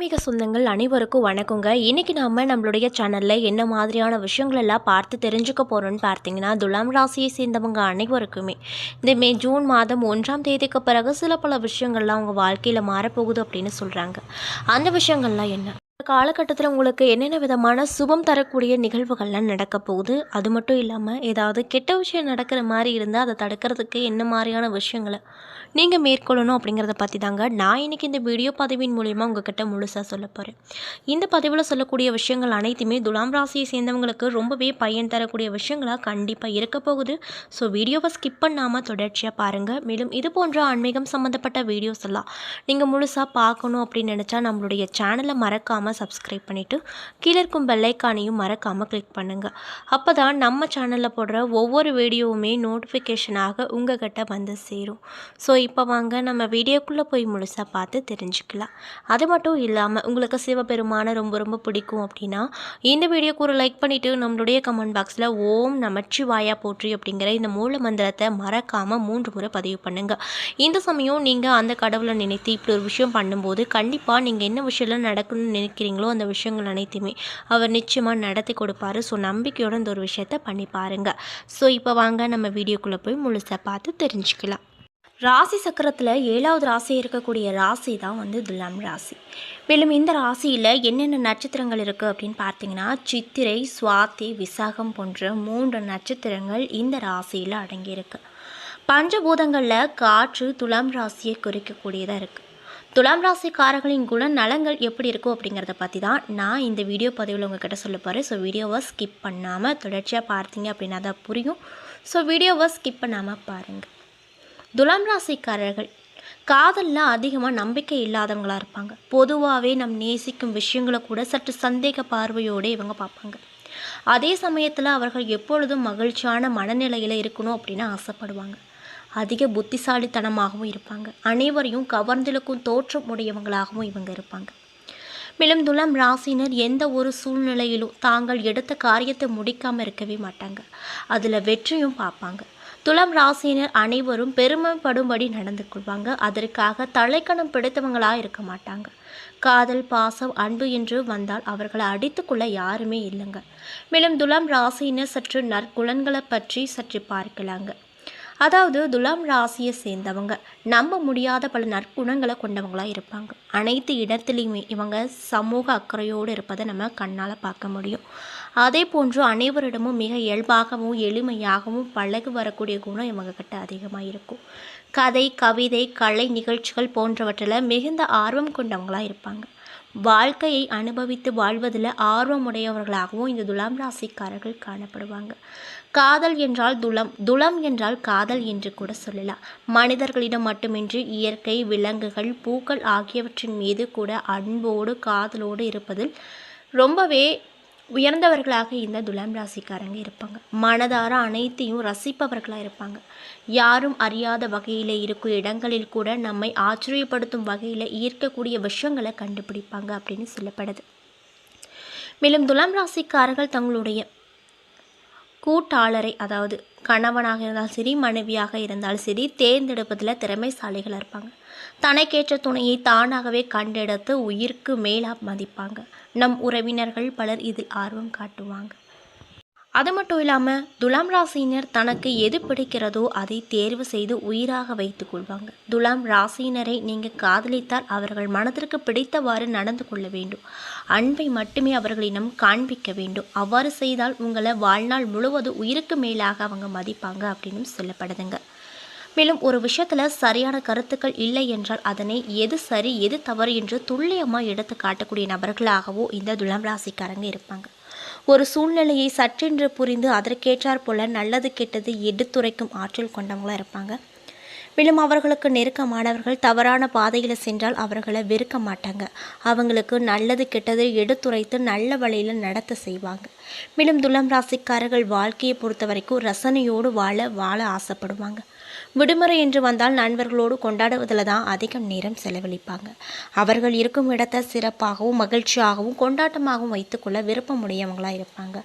ஆன்மீக சொந்தங்கள் அனைவருக்கும் வணக்கங்க. இன்றைக்கி நம்ம நம்மளுடைய சேனலில் என்ன மாதிரியான விஷயங்கள் எல்லாம் பார்த்து தெரிஞ்சுக்க போகிறோன்னு பார்த்தீங்கன்னா துலாம் ராசியை சேர்ந்தவங்க அனைவருக்குமே. இந்த மே ஜூன் மாதம் ஒன்றாம் தேதிக்கு பிறகு சில பல விஷயங்கள்லாம் அவங்க வாழ்க்கையில் மாறப்போகுது அப்படின்னு சொல்கிறாங்க அந்த விஷயங்கள்லாம் என்ன? காலகட்டத்தில் உங்களுக்கு என்னென்ன விதமான சுபம் தரக்கூடிய நிகழ்வுகள்லாம் நடக்க போகுது? அது மட்டும் இல்லாமல் ஏதாவது கெட்ட விஷயம் நடக்கிற மாதிரி இருந்தால் அதை தடுக்கிறதுக்கு என்ன மாதிரியான விஷயங்களை நீங்கள் மேற்கொள்ளணும் அப்படிங்கிறத பற்றி தாங்க நான் இன்றைக்கி இந்த வீடியோ பதிவின் மூலிமா உங்ககிட்ட முழுசாக சொல்ல போகிறேன் இந்த பதிவில் சொல்லக்கூடிய விஷயங்கள் அனைத்துமே துலாம் ராசியை சேர்ந்தவங்களுக்கு ரொம்பவே பயன் தரக்கூடிய விஷயங்களாக கண்டிப்பாக இருக்க போகுது. ஸோ வீடியோவை ஸ்கிப் பண்ணாமல் தொடர்ச்சியாக பாருங்கள் மேலும் இது போன்ற ஆன்மீகம் சம்மந்தப்பட்ட வீடியோஸ் எல்லாம் நீங்கள் முழுசாக பார்க்கணும் அப்படின்னு நினச்சா நம்மளுடைய சேனலை மறக்காமல் சப்ஸ்கிரைப் பண்ணிவிட்டு கீழே இருக்கும் பெல்லைக்கானையும் மறக்காமல் கிளிக் பண்ணுங்கள் அப்போ தான் நம்ம சேனலில் போடுற ஒவ்வொரு வீடியோவுமே நோட்டிஃபிகேஷனாக உங்கள் கிட்ட வந்து சேரும். ஸோ இப்போ வாங்க நம்ம வீடியோக்குள்ளே போய் முழுசாக பார்த்து தெரிஞ்சுக்கலாம். அது மட்டும் இல்லாமல் உங்களுக்கு சிவபெருமானை ரொம்ப ரொம்ப பிடிக்கும் அப்படின்னா இந்த வீடியோக்கு ஒரு லைக் பண்ணிவிட்டு நம்மளுடைய கமெண்ட் பாக்ஸில் ஓம் நமச்சிவாயா போற்றி அப்படிங்கிற இந்த மூல மந்திரத்தை மறக்காமல் மூன்று முறை பதிவு பண்ணுங்கள் இந்த சமயம் நீங்கள் அந்த கடவுளை நினைத்து இப்படி ஒரு விஷயம் பண்ணும்போது கண்டிப்பாக நீங்கள் என்ன விஷயம்லாம் நடக்கணும்னு நினைக்கிறீங்களோ அந்த விஷயங்கள் அனைத்துமே அவர் நிச்சயமாக நடத்தி கொடுப்பாரு. ஸோ நம்பிக்கையோட இந்த ஒரு விஷயத்த பண்ணி பாருங்கள் ஸோ இப்போ வாங்க நம்ம வீடியோக்குள்ளே போய் முழுசாக பார்த்து தெரிஞ்சுக்கலாம். ராசி சக்கரத்தில் ஏழாவது ராசி இருக்கக்கூடிய ராசி தான் வந்து துலாம் ராசி. மேலும் இந்த ராசியில் என்னென்ன நட்சத்திரங்கள் இருக்குது அப்படின்னு பார்த்தீங்கன்னா சித்திரை சுவாதி விசாகம் போன்ற மூன்று நட்சத்திரங்கள் இந்த ராசியில் அடங்கியிருக்கு. பஞ்சபூதங்களில் காற்று துலாம் ராசியை குறிக்கக்கூடியதாக இருக்குது துலாம் ராசிக்காரர்களின் குண நலங்கள் எப்படி இருக்கும் அப்படிங்கிறத பற்றி தான் நான் இந்த வீடியோ பதிவில் உங்ககிட்ட சொல்ல போகிறேன் ஸோ வீடியோவை ஸ்கிப் பண்ணாமல் தொடர்ச்சியாக பார்த்தீங்க அப்படின்னா தான் புரியும். ஸோ வீடியோவை ஸ்கிப் பண்ணாமல் பாருங்கள் துலாம் ராசிக்காரர்கள் காதலில் அதிகமாக நம்பிக்கை இல்லாதவங்களாக இருப்பாங்க. பொதுவாகவே நம் நேசிக்கும் விஷயங்களை கூட சற்று சந்தேக பார்வையோடு இவங்க பார்ப்பாங்க. அதே சமயத்தில் அவர்கள் எப்பொழுதும் மகிழ்ச்சியான மனநிலையில் இருக்கணும் அப்படின்னு ஆசைப்படுவாங்க. அதிக புத்திசாலித்தனமாகவும் இருப்பாங்க. அனைவரையும் கவர்ந்திழுக்கும் தோற்றம் உடையவங்களாகவும் இவங்க இருப்பாங்க. மேலும் துலாம் ராசினர் எந்த ஒரு சூழ்நிலையிலும் தாங்கள் எடுத்த காரியத்தை முடிக்காமல் இருக்கவே மாட்டாங்க. அதில் வெற்றியும் பார்ப்பாங்க. துலாம் ராசியினர் அனைவரும் பெருமைப்படும்படி நடந்து கொள்வாங்க. அதற்காக தலைக்கணம் பிடித்தவங்களாக இருக்க மாட்டாங்க. காதல் பாசம் அன்பு என்று வந்தால் அவர்களை அடித்துக்கொள்ள யாருமே இல்லைங்க. மேலும் துலாம் ராசியினர் சற்று நற்குலன்களை பற்றி சற்று பார்க்கலாங்க. அதாவது துலாம் ராசியை சேர்ந்தவங்க நம்ப முடியாத பல நற்குணங்களை கொண்டவங்களாக இருப்பாங்க. அனைத்து இடத்துலையுமே இவங்க சமூக அக்கறையோடு இருப்பதை நம்ம கண்ணால் பார்க்க முடியும். அதே போன்று அனைவரிடமும் மிக இயல்பாகவும் எளிமையாகவும் பழகு வரக்கூடிய குணம் இவங்க கிட்ட அதிகமாக இருக்கும். கதை கவிதை கலை நிகழ்ச்சிகள் போன்றவற்றில் மிகுந்த ஆர்வம் கொண்டவங்களாக இருப்பாங்க. வாழ்க்கையை அனுபவித்து வாழ்வதில் ஆர்வமுடையவர்களாகவும் இந்த துலாம் ராசிக்காரர்கள் காணப்படுவாங்க. காதல் என்றால் துளம் துளம் என்றால் காதல் என்று கூட சொல்லலாம். மனிதர்களிடம் மட்டுமின்றி இயற்கை விலங்குகள் பூக்கள் ஆகியவற்றின் மீது கூட அன்போடு காதலோடு இருப்பதில் ரொம்பவே உயர்ந்தவர்களாக இந்த துலாம் ராசிக்காரங்க இருப்பாங்க. மனதார அனைத்தையும் ரசிப்பவர்களாக இருப்பாங்க. யாரும் அறியாத வகையில் இருக்கும் இடங்களில் கூட நம்மை ஆச்சரியப்படுத்தும் வகையில் ஈர்க்கக்கூடிய விஷயங்களை கண்டுபிடிப்பாங்க அப்படின்னு சொல்லப்படுது. மேலும் துலாம் ராசிக்காரர்கள் தங்களுடைய கூட்டாளரை அதாவது கணவனாக இருந்தாலும் சரி மனைவியாக இருந்தாலும் சரி தேர்ந்தெடுப்பதில் திறமைசாலிகளாக இருப்பாங்க. தனக்கேற்ற துணையை தானாகவே கண்டெடுத்து உயிருக்கு மேலாக மதிப்பாங்க. நம் உறவினர்கள் பலர் இதில் ஆர்வம் காட்டுவாங்க. அது மட்டும் இல்லாமல் துலாம் ராசியினர் தனக்கு எது பிடிக்கிறதோ அதை தேர்வு செய்து உயிராக வைத்துக் கொள்வாங்க. துலாம் ராசியினரை நீங்கள் காதலித்தால் அவர்கள் மனதிற்கு பிடித்தவாறு நடந்து கொள்ள வேண்டும். அன்பை மட்டுமே அவர்களிடம் காண்பிக்க வேண்டும். அவ்வாறு செய்தால் உங்களை வாழ்நாள் முழுவதும் உயிருக்கு மேலாக அவங்க மதிப்பாங்க அப்படின்னு சொல்லப்படுதுங்க. மேலும் ஒரு விஷயத்தில் சரியான கருத்துக்கள் இல்லை என்றால் அதனை எது சரி எது தவறு என்று துல்லியமாக எடுத்து காட்டக்கூடிய நபர்களாகவோ இந்த துலாம் ராசிக்காரங்க இருப்பாங்க. ஒரு சூழ்நிலையை சற்றென்று புரிந்து அதற்கேற்றாற் போல நல்லது கெட்டது எடுத்துரைக்கும் ஆற்றல் கொண்டவங்களாக இருப்பாங்க. மேலும் அவர்களுக்கு நெருக்கமானவர்கள் தவறான பாதையில் சென்றால் அவர்களை வெறுக்க மாட்டாங்க. அவங்களுக்கு நல்லது கெட்டது எடுத்துரைத்து நல்ல வழியில் நடத்த செய்வாங்க. மேலும் துலாம் ராசிக்காரர்கள் வாழ்க்கையை பொறுத்த வரைக்கும் ரசனையோடு வாழ வாழ ஆசைப்படுவாங்க. விடுமுறை என்று வந்தால் நண்பர்களோடு கொண்டாடுவதில் தான் அதிகம் நேரம் செலவழிப்பாங்க. அவர்கள் இருக்கும் இடத்தை சிறப்பாகவும் மகிழ்ச்சியாகவும் கொண்டாட்டமாகவும் வைத்துக்கொள்ள விருப்பமுடையவங்களாக இருப்பாங்க.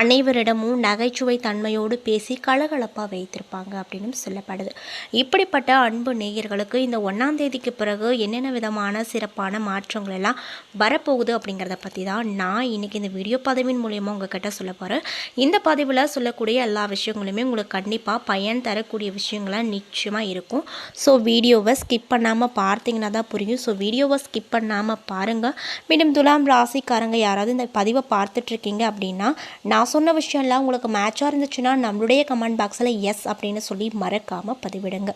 அனைவரிடமும் நகைச்சுவை தன்மையோடு பேசி கலகலப்பாக வைத்திருப்பாங்க அப்படின்னு சொல்லப்படுது. இப்படிப்பட்ட அன்பு நேயர்களுக்கு இந்த ஒன்றாம் தேதிக்கு பிறகு என்னென்ன விதமான சிறப்பான மாற்றங்கள் எல்லாம் வரப்போகுது அப்படிங்கிறத பற்றி தான் நான் இன்னைக்கு இந்த வீடியோ பதிவின் மூலியமாக உங்ககிட்ட சொல்ல போகிறேன் இந்த பதிவில் சொல்லக்கூடிய எல்லா விஷயங்களுமே உங்களுக்கு கண்டிப்பாக பயன் தரக்கூடிய விஷயங்களை நிச்சயமாக இருக்கும். ஸோ வீடியோவை ஸ்கிப் பண்ணாமல் பார்த்தீங்கன்னா தான் புரியும். ஸோ வீடியோவை ஸ்கிப் பண்ணாமல் பாருங்கள் மீண்டும் துலாம் ராசிக்காரங்க யாராவது இந்த பதிவை பார்த்துட்ருக்கீங்க அப்படின்னா நான் சொன்ன விஷயம்லாம் உங்களுக்கு மேட்சாக இருந்துச்சுன்னா நம்மளுடைய கமெண்ட் பாக்ஸில் எஸ் அப்படின்னு சொல்லி மறக்காமல் பதிவிடுங்க.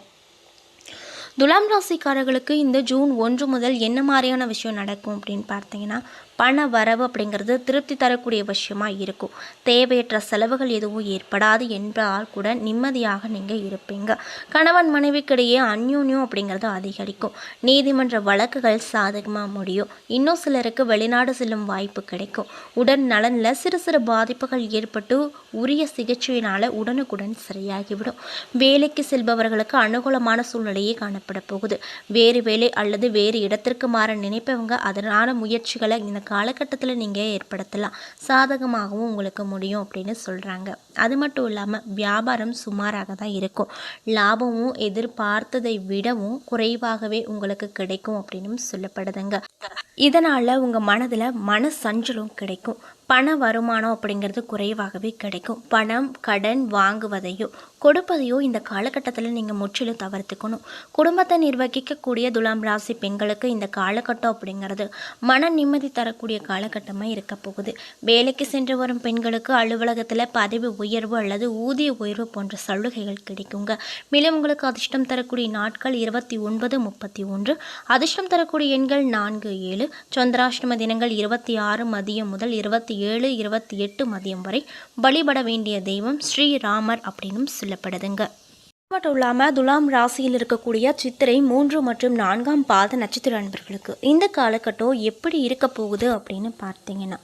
துலாம் ராசிக்காரர்களுக்கு இந்த ஜூன் ஒன்று முதல் என்ன மாதிரியான விஷயம் நடக்கும் அப்படின்னு பார்த்தீங்கன்னா பண வரவு அப்படிங்கிறது திருப்தி தரக்கூடிய விஷயமாக இருக்கும். தேவையற்ற செலவுகள் எதுவும் ஏற்படாது என்றால் கூட நிம்மதியாக நீங்கள் இருப்பீங்க. கணவன் மனைவிக்கிடையே அந்யூன்யம் அப்படிங்கிறது அதிகரிக்கும். நீதிமன்ற வழக்குகள் சாதகமாக முடியும். இன்னும் சிலருக்கு வெளிநாடு செல்லும் வாய்ப்பு கிடைக்கும். உடல் நலனில் சிறு சிறு பாதிப்புகள் ஏற்பட்டு உரிய சிகிச்சையினால் உடனுக்குடன் சரியாகிவிடும். வேலைக்கு செல்பவர்களுக்கு அனுகூலமான சூழ்நிலையே காணப்பட போகுது. வேறு வேலை அல்லது வேறு இடத்திற்கு மாற நினைப்பவங்க அதனால முயற்சிகளை இந்த காலகட்டத்தில் நீங்கள் ஏற்படுத்தலாம். சாதகமாகவும் உங்களுக்கு முடியும் அப்படின்னு சொல்கிறாங்க அது மட்டும் இல்லாமல் வியாபாரம் சுமாராக தான் இருக்கும். லாபமும் எதிர்பார்த்ததை விடவும் குறைவாகவே உங்களுக்கு கிடைக்கும் அப்படின்னு சொல்லப்படுதுங்க. இதனால் உங்கள் மனதில் மன சஞ்சலம் கிடைக்கும். பண வருமானம் அப்படிங்கிறது குறைவாகவே கிடைக்கும். பணம் கடன் வாங்குவதையோ கொடுப்பதையோ இந்த காலகட்டத்தில் நீங்கள் முற்றிலும் தவிர்த்துக்கணும். குடும்பத்தை நிர்வகிக்கக்கூடிய துலாம் ராசி பெண்களுக்கு இந்த காலகட்டம் அப்படிங்கிறது மன நிம்மதி தரக்கூடிய காலகட்டமாக இருக்க போகுது. வேலைக்கு சென்று வரும் பெண்களுக்கு அலுவலகத்தில் பதவி உயர்வு அல்லது ஊதிய உயர்வு போன்ற சலுகைகள் கிடைக்குங்க. மேலும் உங்களுக்கு அதிர்ஷ்டம் தரக்கூடிய நாட்கள் இருபத்தி ஒன்பது முப்பத்தி ஒன்று. அதிர்ஷ்டம் தரக்கூடிய எண்கள் நான்கு ஏழு. சந்திராஷ்டம தினங்கள் இருபத்தி ஆறு மதியம் முதல் இருபத்தி ஏழு இருபத்தி எட்டு மதியம் வரை வழிபட வேண்டிய தெய்வம் ஸ்ரீராமர் அப்படின்னும் சொல்லப்படுதுங்க. மட்டும் இல்லாமல் துலாம் ராசியில் இருக்கக்கூடிய சித்திரை மூன்று மற்றும் நான்காம் பாத நட்சத்திர அன்பர்களுக்கு இந்த காலகட்டம் எப்படி இருக்க போகுது அப்படின்னு பார்த்தீங்கன்னா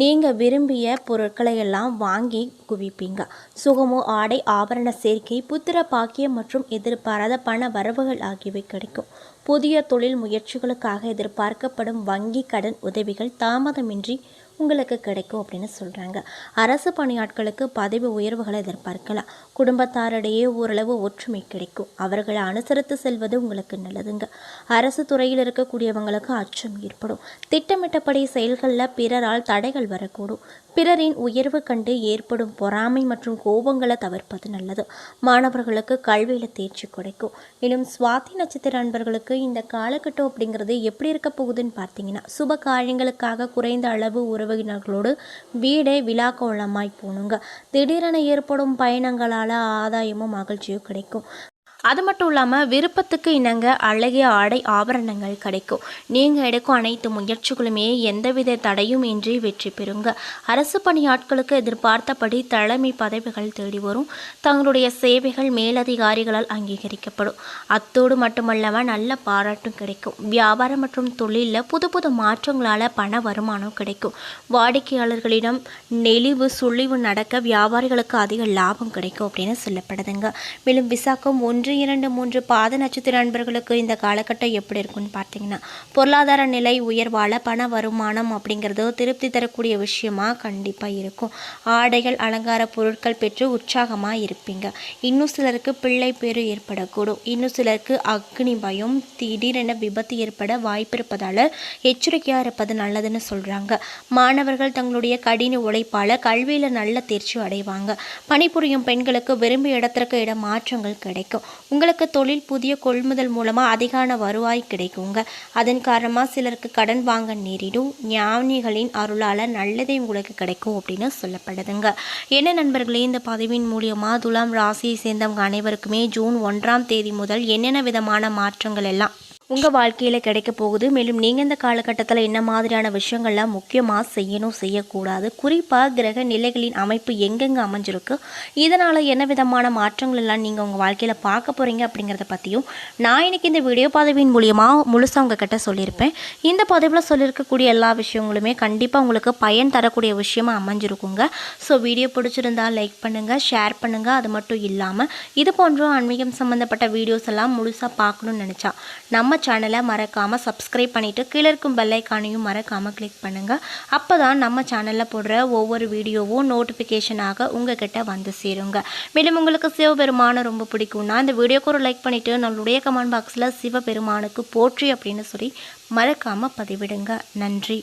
நீங்கள் விரும்பிய பொருட்களை எல்லாம் வாங்கி குவிப்பீங்க. சுகமோ ஆடை ஆபரண சேர்க்கை புத்திர பாக்கியம் மற்றும் எதிர்பாராத பண வரவுகள் ஆகியவை கிடைக்கும். புதிய தொழில் முயற்சிகளுக்காக எதிர்பார்க்கப்படும் வங்கி கடன் உதவிகள் தாமதமின்றி உங்களுக்கு கிடைக்கும் அப்படின்னு சொல்கிறாங்க அரசு பணியாட்களுக்கு பதவி உயர்வுகளை எதிர்பார்க்கலாம். குடும்பத்தாரிடையே ஓரளவு ஒற்றுமை கிடைக்கும். அவர்களை அனுசரித்து செல்வது உங்களுக்கு நல்லதுங்க. அரசு துறையில் இருக்கக்கூடியவங்களுக்கு அச்சம் ஏற்படும். திட்டமிட்டபடி செயல்களில் பிறரால் தடைகள் வரக்கூடும். பிறரின் உயர்வு கண்டு ஏற்படும் பொறாமை மற்றும் கோபங்களை தவிர்ப்பது நல்லது. மாணவர்களுக்கு கல்வியில் தேர்ச்சி கிடைக்கும். மேலும் சுவாதி நட்சத்திர அன்பர்களுக்கு இந்த காலகட்டம் அப்படிங்கிறது எப்படி இருக்க போகுதுன்னு பார்த்தீங்கன்னா சுப காரியங்களுக்காக குறைந்த அளவு உறவினர்களோடு வீடே விழா கோலமாய் போகணுங்க திடீரென ஏற்படும் பயணங்களால் ஆதாயமும் மகிழ்ச்சியும் கிடைக்கும். அது மட்டும் இல்லாமல் விருப்பத்துக்கு இணங்க அழகிய ஆடை ஆபரணங்கள் கிடைக்கும். நீங்கள் எடுக்கும் அனைத்து முயற்சிகளுமே எந்தவித தடையும் இன்றி வெற்றி பெறுங்க. அரசு பணியாட்களுக்கு எதிர்பார்த்தபடி தலைமை பதவிகள் தேடி வரும். தங்களுடைய சேவைகள் மேலதிகாரிகளால் அங்கீகரிக்கப்படும். அத்தோடு மட்டுமல்லாமல் நல்ல பாராட்டும் கிடைக்கும். வியாபாரம் மற்றும் தொழிலில் புது புது மாற்றங்களால் பண வருமானம் கிடைக்கும். வாடிக்கையாளர்களிடம் நெளிவு சுழிவு நடக்க வியாபாரிகளுக்கு அதிக லாபம் கிடைக்கும் அப்படின்னு சொல்லப்படுதுங்க. மேலும் விசாக்கம் ஒன்று இரண்டு மூன்று பாத நட்சத்திர நண்பர்களுக்கு இந்த காலகட்டம் எப்படி இருக்குன்னு பார்த்தீங்கன்னா பொருளாதார நிலை உயர்வால் பண வருமானம் அப்படிங்கிறது திருப்தி தரக்கூடிய விஷயமா கண்டிப்பாக இருக்கும். ஆடைகள் அலங்கார பொருட்கள் பெற்று உற்சாகமாக இருப்பீங்க. இன்னும் சிலருக்கு பிள்ளை பேரு ஏற்படக்கூடும். இன்னும் சிலருக்கு அக்னி பயம் திடீரென விபத்து ஏற்பட வாய்ப்பு இருப்பதால் எச்சரிக்கையாக இருப்பது நல்லதுன்னு சொல்கிறாங்க மாணவர்கள் தங்களுடைய கடின உழைப்பால் கல்வியில் நல்ல தேர்ச்சி அடைவாங்க. பணிபுரியும் பெண்களுக்கு விரும்பிய இடத்திற்கு இட மாற்றங்கள் கிடைக்கும். உங்களுக்கு தொழில் புதிய கொள்முதல் மூலமாக அதிகான வருவாய் கிடைக்குங்க. அதன் காரணமாக சிலருக்கு கடன் வாங்க நேரிடும். ஞானிகளின் அருளால் நல்லதே உங்களுக்கு கிடைக்கும் அப்படின்னு சொல்லப்படுதுங்க. என்ன நண்பர்களே இந்த பதிவின் மூலியமாக துலாம் ராசியை சேர்ந்தவங்க அனைவருக்குமே ஜூன் ஒன்றாம் தேதி முதல் என்னென்ன விதமான மாற்றங்கள் எல்லாம் உங்கள் வாழ்க்கையில் கிடைக்க போகுது. மேலும் நீங்கள் இந்த காலகட்டத்தில் என்ன மாதிரியான விஷயங்கள்லாம் முக்கியமாக செய்யணும் செய்யக்கூடாது. குறிப்பாக கிரக நிலைகளின் அமைப்பு எங்கெங்கே அமைஞ்சிருக்கு. இதனால் என்ன விதமான மாற்றங்கள் எல்லாம் நீங்கள் உங்கள் வாழ்க்கையில் பார்க்க போகிறீங்க அப்படிங்கிறத பற்றியும் நான் இன்றைக்கி இந்த வீடியோ பதவியின் மூலியமாக முழுசாக உங்ககிட்ட சொல்லியிருப்பேன். இந்த பதவியில் சொல்லியிருக்கக்கூடிய எல்லா விஷயங்களுமே கண்டிப்பாக உங்களுக்கு பயன் தரக்கூடிய விஷயமாக அமைஞ்சிருக்குங்க. ஸோ வீடியோ பிடிச்சிருந்தா லைக் பண்ணுங்கள் ஷேர் பண்ணுங்கள் அது மட்டும் இல்லாமல் இது போன்ற ஆன்மீகம் சம்மந்தப்பட்ட வீடியோஸ் எல்லாம் முழுசாக பார்க்கணும்னு நினச்சா நம்ம சேனலை மறக்காமல் சப்ஸ்கிரைப் பண்ணிவிட்டு கீழே இருக்கும் பெல்லைக்கானையும் மறக்காமல் கிளிக் பண்ணுங்கள் அப்போ தான் நம்ம சேனலில் போடுற ஒவ்வொரு வீடியோவும் நோட்டிஃபிகேஷனாக உங்ககிட்ட வந்து சேருங்க. மேலும் உங்களுக்கு சிவபெருமானை ரொம்ப பிடிக்கும்னா இந்த வீடியோக்கு ஒரு லைக் பண்ணிவிட்டு நம்மளுடைய கமெண்ட் பாக்ஸில் சிவபெருமானுக்கு போற்றி அப்படின்னு சொல்லி மறக்காமல் பதிவிடுங்க. நன்றி.